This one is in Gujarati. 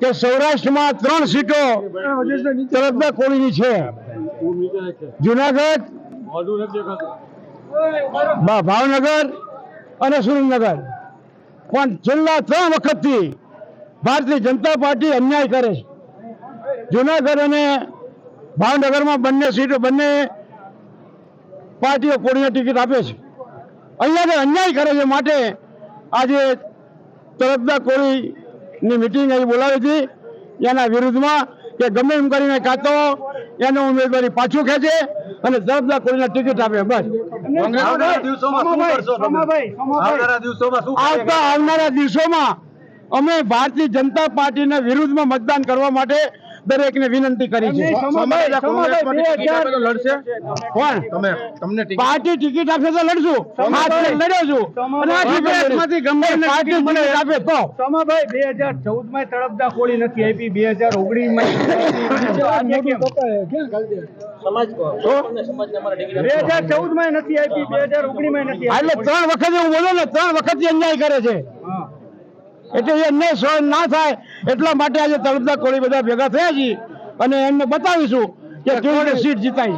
કે સૌરાષ્ટ્રમાં ત્રણ સીટો તરફના કોળીની છે. જુનાગઢ ભાવનગર અને સુરેન્દ્રનગર. પણ છેલ્લા ત્રણ વખતથી ભારતીય જનતા પાર્ટી અન્યાય કરે છે. જુનાગઢ અને ભાવનગરમાં બંને સીટો, બંને પાર્ટીઓ કોળીને ટિકિટ આપે છે. અહીંયા અન્યાય કરે છે માટે આજે તરફદા કોળીની મિટિંગ અહીં બોલાવી હતી. એના વિરુદ્ધમાં કે ગમે એમ કરીને કાતો એનો ઉમેદવારી પાછું ખેંચે અને જરબદાર કોઈને ટિકિટ આપે બસ. આવતા આવનારા દિવસોમાં અમે ભારતીય જનતા પાર્ટીના વિરુદ્ધમાં મતદાન કરવા માટે દરેકને વિનંતી કરી છે. લડશે. કોણ? તમે તમને પાર્ટી ટિકિટ આપશે તો લડશું. લડ્યો છું. અને આ ટિકિટમાંથી ગમે પાર્ટી ટિકિટ આપે તો. સમાભાઈ બે હજાર ચૌદમાં તળપદા કોળી નથી આપી. બે હજાર ઓગણીસમાં બે હજાર ચૌદમાં નથી આપી બે હજાર ઓગણીસમાં નથી એટલે ત્રણ વખત એવું બોલો ને ત્રણ વખત અન્યાય કરે છે. હા. એટલે એમને સહન ના થાય એટલા માટે આજે તળપદા કોળી બધા ભેગા થયા છીએ. અને એમને બતાવીશું કે કેવી સીટ જીતાય